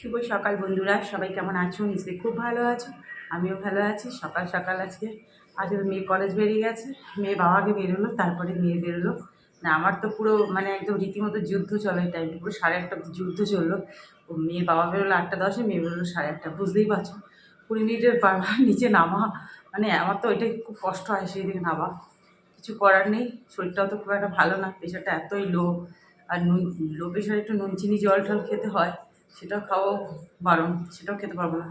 শুভ সকাল বন্ধুরা, সবাই কেমন আছো? নিশ্চয়ই খুব ভালো আছো, আমিও ভালো আছি। সকাল সকাল আজকে আজকে মেয়ে কলেজ বেরিয়ে গেছে, মেয়ে বাবাকে বেরোলো, তারপরে মেয়ে বেরোলো। না, আমার তো পুরো মানে একদম রীতিমতো যুদ্ধ চলে টাইমটা পুরো সাড়ে একটা যুদ্ধ চলল। ও মেয়ে বাবা বেরোলো আটটা দশে, মেয়ে বেরোলো সাড়ে আটটা, বুঝতেই পারছ। কুড়ি মিনিটের বারবার নিচে নামা মানে আমার তো ওইটাই খুব কষ্ট হয় সেই দিকে নামা কিছু করার নেই, শরীরটাও তো খুব একটা ভালো না প্রেশারটা এতই লো আর নুন লো প্রেশারে একটু নুন চিনি জল টল খেতে হয়। সেটাও খাওয়াও বারণ, সেটাও খেতে পারব না।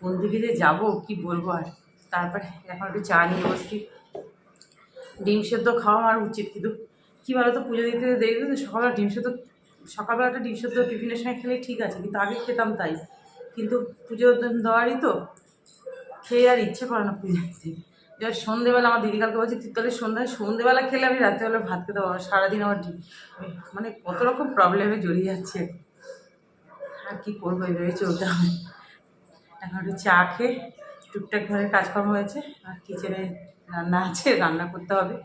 কোন দিকে যে যাব, কী বলব আর? তারপরে এখন একটু চা নিয়ে বসছি। ডিম সেদ্ধ খাওয়া আমার উচিত, কিন্তু কী বলো তো পুজো দিতে দেরি তো সকালবেলা ডিম সেদ্ধ সকালবেলাটা ডিম সেদ্ধ টিফিনের সময় খেলে ঠিক আছে, কিন্তু আগে খেতাম তাই। কিন্তু পুজো দেওয়ারই তো খেয়ে আর ইচ্ছে করে না পুজো দিতে। এবার সন্ধেবেলা আমার দিদি কালকে বলছে তুই তাহলে সন্ধ্যায়, সন্ধেবেলা খেলে আমি রাত্রেবেলা ভাত খেতে পারব। সারাদিন আমার মানে কত রকম প্রবলেমে জড়িয়ে যাচ্ছে। আর কি করব এইভাবে চলতে হবে। এখন একটু চা খেয়ে টুকটাক ঘরের কাজকর্ম হয়েছে, আর কিচেনে রান্না আছে, রান্না করতে হবে।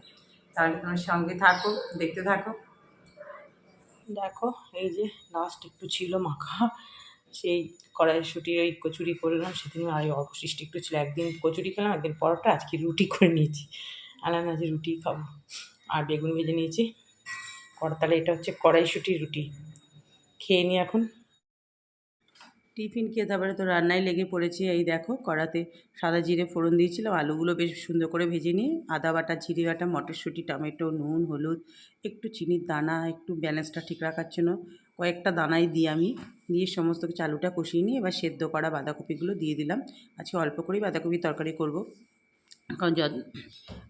তাহলে তোমার সঙ্গে থাকো, দেখতে থাকো। দেখো, এই যে লাস্ট একটু ছিল মাখা, সেই কড়াইশুটি, ওই কচুরি করলাম সেদিন আর অবশিষ্ট একটু ছিল। একদিন কচুরি খেলাম, একদিন পরোটা, আজকে রুটি করে নিয়েছি। আলাম আজ রুটি খাব, আর বেগুন ভেজে নিয়েছি। কড়া তাহলে এটা হচ্ছে কড়াইশুটি রুটি। খেয়ে নিই এখন। টিফিন খেয়ে তারপরে তো রান্নায় লেগে পড়েছি, এই দেখো কড়াতে সাদা জিরে ফোড়ন দিয়েছিলাম, আলুগুলো বেশ সুন্দর করে ভেজে নিয়ে আদা বাটা, জিরে বাটা, মটরশুঁটি, টমেটো, নুন, হলুদ, একটু চিনির দানা, একটু ব্যালেন্সটা ঠিক রাখার জন্য কয়েকটা দানাই দিই আমি দিয়ে সমস্ত কিছু আলুটা কষিয়ে নিয়ে এবার সেদ্ধ করা বাঁধাকপিগুলো দিয়ে দিলাম। আজকে অল্প করেই বাঁধাকপির তরকারি করব। কারণ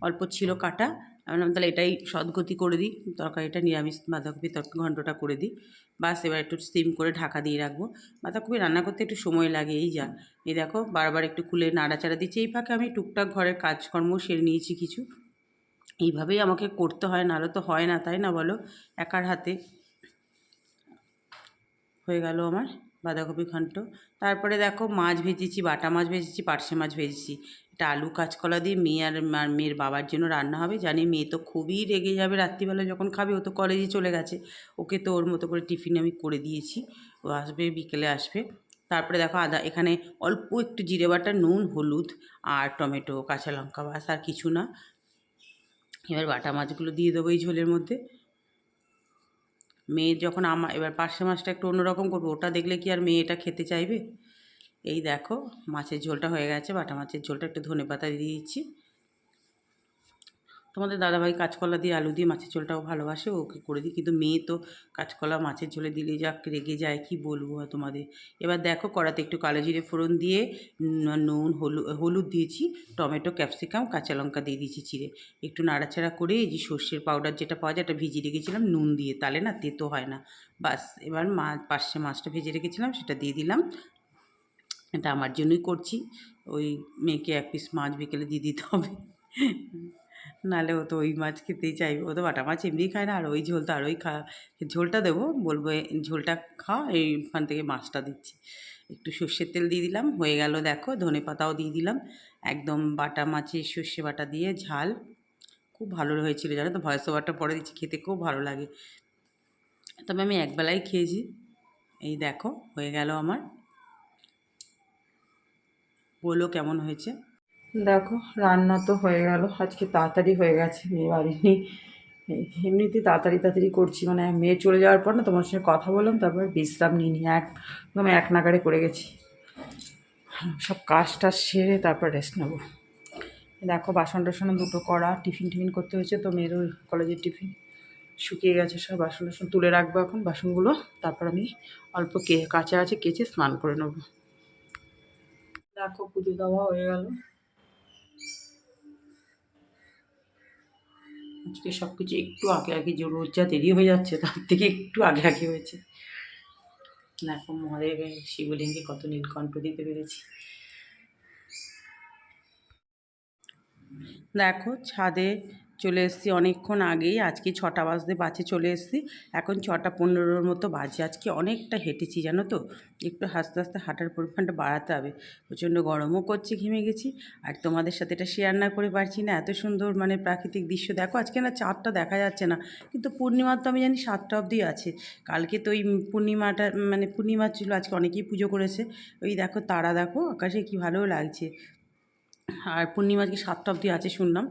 অল্প ছিল কাটা, আমি তাহলে এটাই সদগতি করে দিই, তরকারিটা নিরামিষ বাঁধাকপি ঘন্টটা করে দিই। বাস এবার একটু স্টিম করে ঢাকা দিয়ে রাখব। বাঁধাকপি রান্না করতে একটু সময় লাগে, এই যা। এই দেখো, বারবার একটু খুলে নাড়াচাড়া দিচ্ছি। এই ফাঁকে আমি টুকটাক ঘরের কাজকর্ম সেরে নিয়েছি কিছু। এইভাবেই আমাকে করতে হয়, নাহলে তো হয় না, তাই না বলো? একার হাতে হয়ে গেল আমার। বাঁধাকপি ঘন্ট। তারপরে দেখো মাছ ভেজেছি, বাটা মাছ ভেজেছি, পার্শে মাছ ভেজেছি। এটা আলু কাঁচকলা দিয়ে মেয়ে আর মেয়ের বাবার জন্য রান্না হবে। জানি মেয়ে তো খুবই রেগে যাবে রাত্রিবেলা যখন খাবে, ও তো কলেজে চলে গেছে। ওকে তো ওর মতো করে টিফিন আমি করে দিয়েছি। ও আসবে, বিকেলে আসবে। তারপরে দেখো আদা, এখানে অল্প একটু জিরে বাটা, নুন, হলুদ আর টমেটো, কাঁচা লঙ্কা বাস আর কিছু না। এবার বাটা মাছগুলো দিয়ে দেবো এই ঝোলের মধ্যে। মেয়ে যখন আমার এবার পার্শে মাছটা একটু অন্যরকম করব, ওটা দেখলে কি আর মেয়ে এটা খেতে চাইবে? এই দেখো, মাছের ঝোলটা হয়ে গেছে, বাটা মাছের ঝোলটা একটু ধনে পাতা দিয়ে দিচ্ছি। তোমাদের দাদাভাই কাঁচকলা দিয়ে আলু দিয়ে মাছের ঝোলটাও ভালোবাসে ওকে করে দিই? কিন্তু মেয়ে তো কাঁচকলা মাছের ঝোলে দিলে যা রেগে যায়, কি বলব তোমাদের? এবার দেখো কড়াতে একটু কালো জিরে ফোড়ন দিয়ে নুন হলুদ দিয়েছি, টমেটো, ক্যাপসিকাম, কাঁচা লঙ্কা দিয়ে দিয়েছি চিড়ে। একটু নাড়াচাড়া করে এই যে সর্ষের পাউডার যেটা পাওয়া যায় এটা ভিজিয়ে রেখেছিলাম নুন দিয়ে, তাহলে না তেতো হয় না। বাস, এবার মাছ পাশে মাছটা ভেজে রেখেছিলাম, সেটা দিয়ে দিলাম। এটা আমার জন্যই করছি, ওই মেয়েকে এক পিস মাছ বিকেলে দিয়ে দিতে হবে। নাহলে ও তো ওই মাছ খেতেই চাইবে। ও তো বাটা মাছ এমনিই খায় না আর ওই ঝোল তো আর ওই খা ঝোলটা দেবো বলব "এ, ঝোলটা খা এইখান থেকে মাছটা দিচ্ছি। একটু সর্ষের তেল দিয়ে দিলাম হয়ে গেল দেখো ধনে পাতাও দিয়ে দিলাম। একদম বাটা মাছের সর্ষে বাটা দিয়ে ঝাল। খুব ভালো হয়েছিল জানো তো ভয়েস ওভারটা পরে দিচ্ছি খেতে খুব ভালো লাগে। তবে আমি একবেলাই খেয়েছি। এই দেখো হয়ে গেল আমার। বলো কেমন হয়েছে? দেখো, রান্না তো হয়ে গেল। আজকে তাড়াতাড়ি হয়ে গেছে মেয়ে বাড়ি নেই। এমনিতেই তাড়াতাড়ি তাড়াতাড়ি করছি। মানে মেয়ে চলে যাওয়ার পর না তোমার সঙ্গে কথা বললাম, তারপর বিশ্রাম নিয়ে নিই একদম এক নাগারে করে গেছি। সব কাজ টাজ সেরে তারপর রেস্ট নেব। দেখো, বাসন টাসন দুটো করা, টিফিন টিফিন করতে হয়েছে তো মেয়ের ওই কলেজের টিফিন। শুকিয়ে গেছে সব, বাসন টাসন তুলে রাখব এখন। বাসনগুলো, তারপর আমি অল্প কে, কাঁচা আছে কেচে স্নান করে নেব। দেখো, পুজো দেওয়া হয়ে গেল। আজকে সব কিছু একটু আগে আগে যে রোজ যা দেরি হয়ে যাচ্ছে, তার থেকে একটু আগে আগে হয়েছে। দেখো মহাদেব শিবলিঙ্গে কত নীলকণ্ঠ দিতে পেরেছি। দেখো ছাদে চলে এসেছি অনেকক্ষণ আগেই, আজকে ছটা বাজতে বাজে চলে এসেছি, এখন ছটা পনেরোর মতো বাজে, আজকে অনেকটা হেঁটেছি, জানো তো? একটু আস্তে আস্তে হাঁটার পরিমাণটা বাড়াতে হবে, প্রচণ্ড গরমও করছে, ঘেমে গেছি, আর তোমাদের সাথে এটা শেয়ার না করে পারছি না, এত সুন্দর মানে প্রাকৃতিক দৃশ্য, দেখো আজকে না চাঁদটা দেখা যাচ্ছে না, কিন্তু পূর্ণিমার তো আমি জানি সাতটা অবধি আছে, কালকে তো ওই পূর্ণিমাটা মানে পূর্ণিমা ছিল, আজকে অনেকেই পুজো করেছে, ওই দেখো তারা দেখো, আকাশে কি ভালো লাগছে, আর পূর্ণিমা আজকে সাতটা অবধি আছে শুনলাম,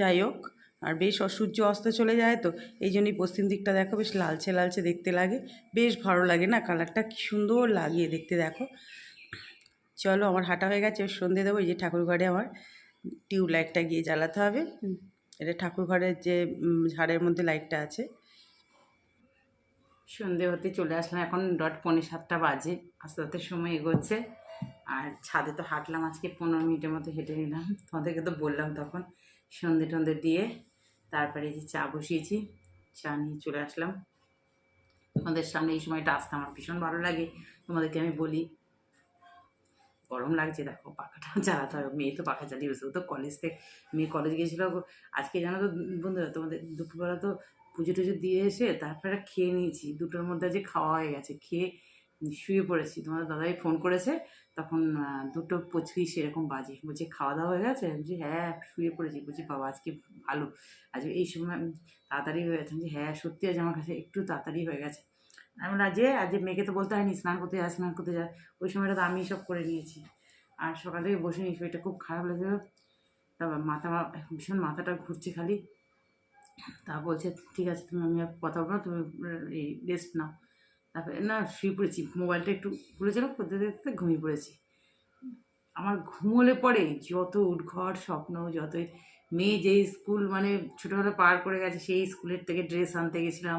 যাই হোক আর বেশ অসূর্য অস্ত চলে যায় তো, এই জন্যই পশ্চিম দিকটা দেখো বেশ লালচে লালচে দেখতে লাগে। বেশ ভালো লাগে না? কালারটা কী সুন্দর লাগিয়ে দেখতে দেখো। চলো, আমার হাঁটা হয়ে গেছে সন্ধে দেবো, এই যে ঠাকুর ঘরে আমার টিউব লাইটটা গিয়ে জ্বালাতে হবে। এটা ঠাকুর ঘরের যে ঝাড়ের মধ্যে লাইটটা আছে। সন্ধে হতে চলে আসলাম, এখন ডট পৌনে সাতটা বাজে, আস্তে আস্তে সময় এগোচ্ছে। আর ছাদে তো হাঁটলাম, আজকে পনেরো মিনিটের মতো হেঁটে নিলাম। তোমাদেরকে তো বললাম তখন। সন্ধে টন্ধে দিয়ে তারপরে যে চা বসিয়েছি, চা নিয়ে চলে আসলাম। তোমাদের সামনে এই সময়টা আসতে আমার ভীষণ ভালো লাগে। তোমাদেরকে আমি বলি, গরম লাগছে দেখো, পাখাটা চালাতে হবে। মেয়ে তো পাখা চালিয়ে বসে তো কলেজ থেকে, মেয়ে কলেজ গিয়েছিল আজকে জানো তো বন্ধুরা, তোমাদের দুপুরবেলা তো পুজো টুজো দিয়ে এসে তারপরে খেয়ে নিয়েছি। দুটোর মধ্যে যে খাওয়া হয়ে গেছে, খেয়ে শুয়ে পড়েছি। তোমাদের দাদাই ফোন করেছে তখন দুটো পঁচিশ এরকম বাজে। বলছে খাওয়া দাওয়া হয়ে গেছে? বলছি হ্যাঁ শুয়ে পড়েছি। বলছি বাবা আজকে ভালো। আজ এই সময় তাড়াতাড়ি হয়ে গেছে। বলছি, হ্যাঁ সত্যি আজ আমার কাছে একটু তাড়াতাড়ি হয়ে গেছে। আমি বললাম যে আজ মেয়েকে তো বলতে হয়নি স্নান করতে যা স্নান করতে যা ওই সময়টা তো আমি সব করে নিয়েছি। আর সকাল থেকে বসে নিই শরীরটা খুব খারাপ লাগছিল। তারপর মাথা ভীষণ মাথাটা ঘুরছে খালি। তা বলছে ঠিক আছে তুমি আমি আর কথা বলব না তুমি এই রেস্ট নাও। তারপরে না শুয়ে পড়েছি, মোবাইলটা একটু খুলেছিলাম করতে দেখতে ঘুমিয়ে পড়েছি। আমার ঘুমোলে পরে যত উদ্ঘট স্বপ্ন যত মেয়ে যেই স্কুল মানে ছোটোবেলা পার করে গেছে, সেই স্কুলের থেকে ড্রেস আনতে গেছিলাম।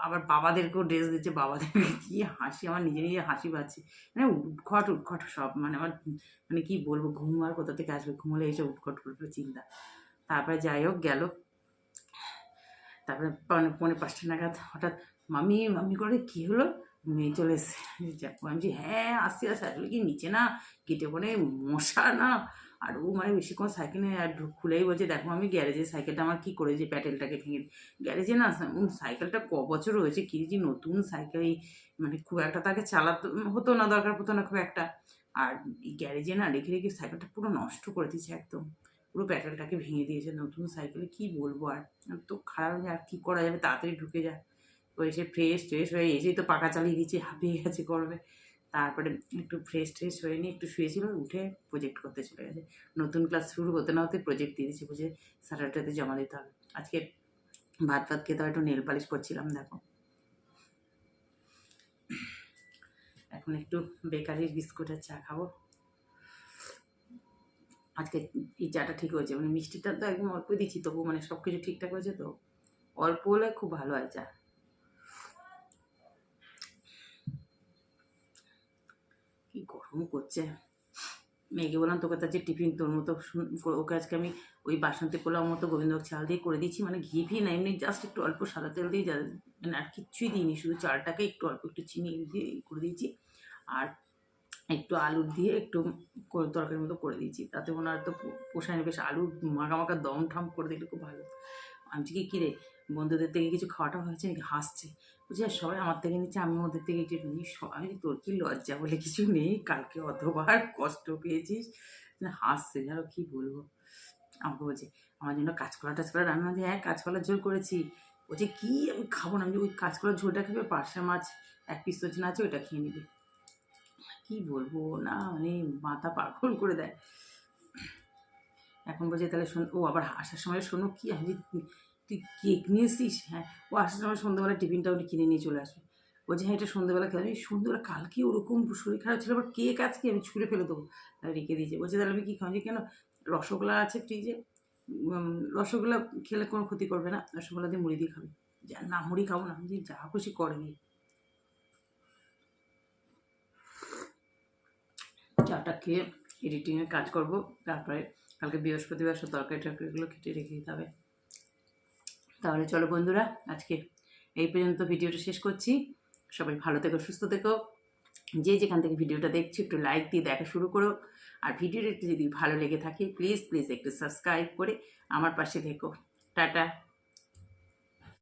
আবার বাবাদেরকেও ড্রেস দিচ্ছে, বাবাদেরকে কী হাসি, আমার নিজে নিজে হাসি পাচ্ছে। মানে উদ্ঘট উদ্ঘট সব মানে আমার মানে কি বলব, ঘুম আর কোথা থেকে আসবে? ঘুমোলে এসে উদ্ঘট উদ্ঘট চিন্তা। তারপরে যাই হোক, গেল। তারপরে পৌনে পাঁচটা নাগাদ হঠাৎ মামি মামি করে কী হলো? মেয়ে চলে এসে যাকো হ্যাঁ আসছি আসছি। আসলে কি নিচে না গেটে পরে মশা না। আর ও মানে বেশিক্ষণ সাইকেলে আর খুলেই বলছে, দেখো আমি গ্যারেজে সাইকেলটা আমার কী করেছে, প্যাটেলটাকে ভেঙে গ্যারেজে না সাইকেলটা ক বছর হয়েছে কিনেছি নতুন সাইকেল মানে খুব একটা তাকে চালাতে, হতো না, দরকার হতো না খুব একটা। আর এই গ্যারেজে না, রেখে রেখে সাইকেলটা পুরো নষ্ট করে দিয়েছে একদম। পুরো প্যাটেলটাকে ভেঙে দিয়েছে, নতুন সাইকেলে কি বলব আর? আর তো খারাপ হয়ে আর কী করা যাবে, তাড়াতাড়ি ঢুকে যায় তো এসে ফ্রেশ ট্রেশ হয়ে এসেই তো পাকা চালিয়ে দিয়েছি, হাঁপিয়ে গেছে করবে তারপরে একটু ফ্রেশ ট্রেশ হয়ে নিয়ে একটু শুয়েছিল উঠে প্রজেক্ট করতে চলে গেছে। নতুন ক্লাস শুরু হতে না হতে প্রজেক্ট দিয়ে দিয়েছে বুঝে স্যাটারডেতে জমা দিতে হবে। আজকে ভাত ভাত খেতে একটু নেল পালিশ করছিলাম, দেখো। এখন একটু বেকারির বিস্কুটের চা খাব। আজকে এই চাটা ঠিক হয়েছে মানে মিষ্টিটা তো একদম অল্পই দিচ্ছি তবু মানে সব কিছু ঠিকঠাক হয়েছে তো। অল্প হলে খুব ভালো হয় চা। কি করছে। মেয়েকে বললাম, তোকে তার যে টিফিন, তোর মতো ওকে আজকে আমি ওই বাসন্তী পোলাও মতো গোবিন্দভোগ চাল দিয়ে করে দিচ্ছি মানে ঘি ফি না, এমনি জাস্ট একটু অল্প সাদা তেল দিয়ে মানে আর কিচ্ছুই দিইনি, শুধু চালটাকে একটু অল্প একটু চিনি দিয়ে করে দিয়েছি। আর একটু আলু দিয়ে একটু করে- তরকারির মতো করে দিয়েছি। তাতে ওনার তো পোষায় না, বেশ আলু মাখা মাখা দম ঠাম করে দিলে খুব ভালো আমি কি কিরে বন্ধুদের থেকে কিছু খাওয়াটা হয়েছে নাকি? হাসছে। বলছি আর সবাই আমার থেকে নিচ্ছে আমি ওদের থেকে একটু নিই। সবাই, তোর কি লজ্জা বলে কিছু নেই? কালকে অতবার কষ্ট পেয়েছিস? না, হাসছে জানো কি বলব? আমাকে বলছে, আমার জন্য কাঁচকলা টাচকলা রান্না দিয়ে হ্যাঁ কাঁচকলার ঝোল করেছি। বলছে, কি? আমি খাব না। আমি ওই কাঁচকলার ঝোলটা খাবে, পার্শা মাছ, এক পিস সজনা আছে, ওইটা খেয়ে নিবি। কি বলব? না মানে মাথা পাগল করে দেয়। এখন বলছে, তাহলে শোন, ও আবার আসার সময় শোনো কি আমি তুই কেক নিয়ে হ্যাঁ। ও আসার সময় সন্ধ্যাবেলা টিফিনটা উনি কিনে নিয়ে চলে আসবে। বলছে হ্যাঁ এটা সন্ধ্যাবেলা খেলে আমি সন্ধ্যাবেলা কালকে ওরকম শরীর খারাপ ছিল, আবার কেক আজকে আমি ছুঁড়ে ফেলে দেবো। তাহলে রেখে দিয়েছে। বলছে, তাহলে আমি কী খাওয়াছি কেন? রসগোল্লা আছে ফ্রিজে। রসগোল্লা খেলে কোনো ক্ষতি করবে না। রসগোল্লা দিয়ে মুড়ি দিয়ে খাবে। যা, না মুড়ি খাব না। যে, যা খুশি করে দিয়ে চাটা খেয়ে এডিটিংয়ের কাজ করব। তারপরে কালকে বৃহস্পতিবার সব তরকারি টরকারিগুলো কেটে রেখে দিতে হবে। তাহলে চলো বন্ধুরা, আজকে এই পর্যন্ত ভিডিওটা শেষ করছি। সবাই ভালো থেকো, সুস্থ থেকো। যে যেখান থেকে ভিডিওটা দেখছ, একটু লাইক দিয়ে দেখা শুরু করো। আর ভিডিওটা যদি ভালো লেগে থাকে প্লিজ প্লিজ একটু সাবস্ক্রাইব করে আমার পাশে থেকো। টাটা।